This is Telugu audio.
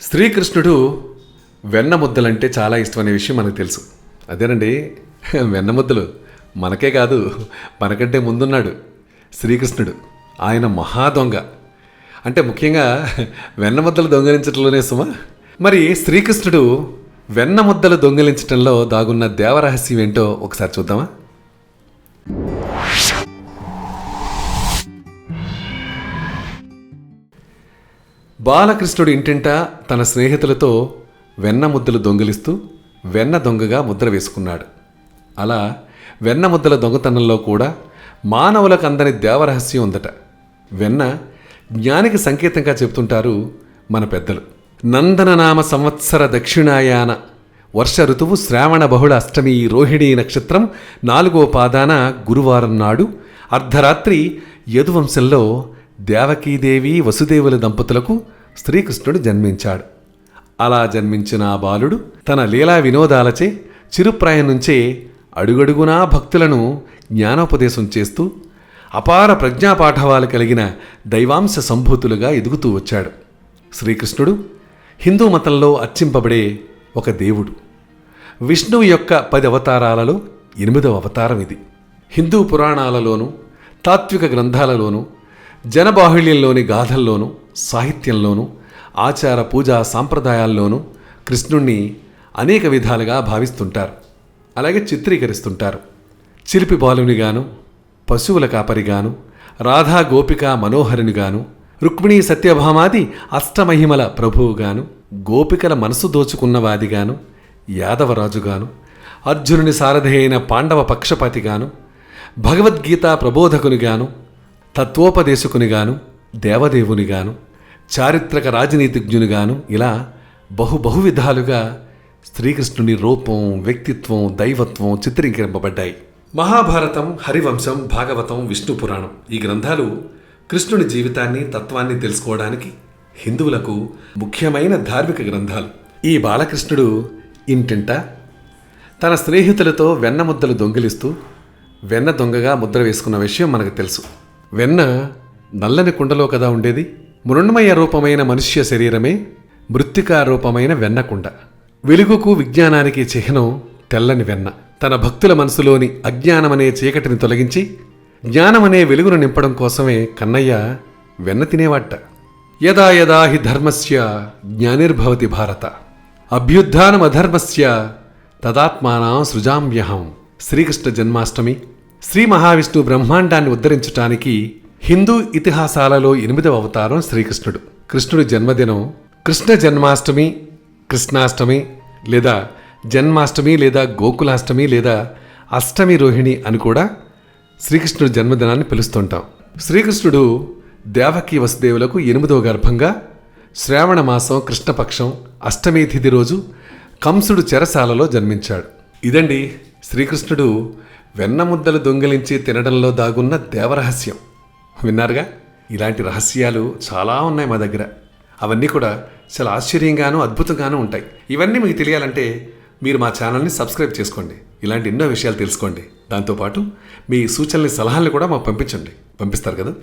శ్రీకృష్ణుడు వెన్న ముద్దలంటే చాలా ఇష్టమనే విషయం మనకు తెలుసు. అదేనండి వెన్న ముద్దలు మనకే కాదు మనకంటే ముందున్నాడు శ్రీకృష్ణుడు. ఆయన మహా దొంగ. అంటే ముఖ్యంగా వెన్న ముద్దలు దొంగలించడంలోనే సుమా? మరి శ్రీకృష్ణుడు వెన్న ముద్దలు దొంగిలించడంలో దాగున్న దేవరహస్యం ఏంటో ఒకసారి చూద్దామా? బాలకృష్ణుడు ఇంటింట తన స్నేహితులతో వెన్న ముద్దలు దొంగిలిస్తూ వెన్న దొంగగా ముద్ర వేసుకున్నాడు. అలా వెన్న ముద్దల దొంగతనంలో కూడా మానవులకు అందని దేవరహస్యం ఉందట. వెన్న జ్ఞానికి సంకేతంగా చెబుతుంటారు మన పెద్దలు. నందననామ సంవత్సర దక్షిణాయాన వర్ష ఋతువు శ్రావణ బహుళ అష్టమి రోహిణీ నక్షత్రం నాలుగో పాదాన గురువారం నాడు అర్ధరాత్రి యదువంశంలో దేవకీదేవి వసుదేవుల దంపతులకు శ్రీకృష్ణుడు జన్మించాడు. అలా జన్మించిన ఆ బాలుడు తన లీలా వినోదాలచే చిరుప్రాయం నుంచే అడుగడుగునా భక్తులను జ్ఞానోపదేశం చేస్తూ అపార ప్రజ్ఞాపాఠవాలు కలిగిన దైవాంశ సంభూతులుగా ఎదుగుతూ వచ్చాడు. శ్రీకృష్ణుడు హిందూ మతంలో అర్చింపబడే ఒక దేవుడు. విష్ణువు యొక్క పది అవతారాలలో ఎనిమిదవ అవతారం ఇది. హిందూ పురాణాలలోనూ తాత్విక గ్రంథాలలోనూ జనబాహుళ్యంలోని గాథల్లోనూ సాహిత్యంలోనూ ఆచార పూజా సాంప్రదాయాల్లోనూ కృష్ణుణ్ణి అనేక విధాలుగా భావిస్తుంటారు. అలాగే చిత్రీకరిస్తుంటారు. చిలిపి బాలునిగాను పశువుల కాపరిగాను రాధా గోపిక మనోహరునిగాను రుక్మిణీ సత్యభామాది అష్టమహిమల ప్రభువుగాను గోపికల మనసు దోచుకున్నవాదిగాను యాదవరాజుగాను అర్జునుని సారథి అయిన పాండవ పక్షపాతిగాను భగవద్గీత ప్రబోధకునిగాను తత్వోపదేశకునిగాను దేవదేవునిగాను చారిత్రక రాజనీతిజ్ఞునిగాను ఇలా బహు బహువిధాలుగా శ్రీకృష్ణుని రూపం వ్యక్తిత్వం దైవత్వం చిత్రీకరింపబడ్డాయి. మహాభారతం హరివంశం భాగవతం విష్ణు పురాణం ఈ గ్రంథాలు కృష్ణుని జీవితాన్ని తత్వాన్ని తెలుసుకోవడానికి హిందువులకు ముఖ్యమైన ధార్మిక గ్రంథాలు. ఈ బాలకృష్ణుడు ఇంటింట? తన స్నేహితులతో వెన్న ముద్దలు దొంగిలిస్తూ వెన్న దొంగగా ముద్ర వేసుకున్న విషయం మనకు తెలుసు. వెన్న నల్లని కుండలో కదా ఉండేది? మృణ్మయ రూపమైన మనుష్య శరీరమే మృత్తికా రూపమైన వెన్నకుండ వెలుగుకు విజ్ఞానానికి చిహ్నం తెల్లని వెన్న. తన భక్తుల మనసులోని అజ్ఞానమనే చీకటిని తొలగించి జ్ఞానమనే వెలుగును నింపడం కోసమే కన్నయ్య వెన్న తినేవాట యదా యదా హి ధర్మస్య జ్ఞానిర్భవతి భారత. అభ్యుత్నమధర్మస్య తదాత్మానం సృజామ్యహం. శ్రీకృష్ణ జన్మాష్టమి. శ్రీ మహావిష్ణు బ్రహ్మాండాన్ని ఉద్ధరించటానికి హిందూ ఇతిహాసాలలో ఎనిమిదవ అవతారం శ్రీకృష్ణుడు. కృష్ణుడి జన్మదినం కృష్ణ జన్మాష్టమి కృష్ణాష్టమి లేదా జన్మాష్టమి లేదా గోకులాష్టమి లేదా అష్టమి రోహిణి అని కూడా శ్రీకృష్ణుడి జన్మదినాన్ని పిలుస్తుంటాం. శ్రీకృష్ణుడు దేవకీ వసుదేవులకు ఎనిమిదవ గర్భంగా శ్రావణ మాసం కృష్ణపక్షం అష్టమి తిథి రోజు కంసుడు చెరసాలలో జన్మించాడు. ఇదండి శ్రీకృష్ణుడు వెన్న ముద్దలు దొంగిలించి తినడంలో దాగున్న దేవరహస్యం. విన్నారుగా? ఇలాంటి రహస్యాలు చాలా ఉన్నాయి మా దగ్గర. అవన్నీ కూడా చాలా ఆశ్చర్యంగానూ అద్భుతంగానూ ఉంటాయి. ఇవన్నీ మీకు తెలియాలంటే మీరు మా ఛానల్ని సబ్స్క్రైబ్ చేసుకోండి. ఇలాంటి ఎన్నో విషయాలు తెలుసుకోండి. దాంతోపాటు మీ సూచనలు సలహాలు కూడా మాకు పంపించండి. పంపిస్తారు కదా?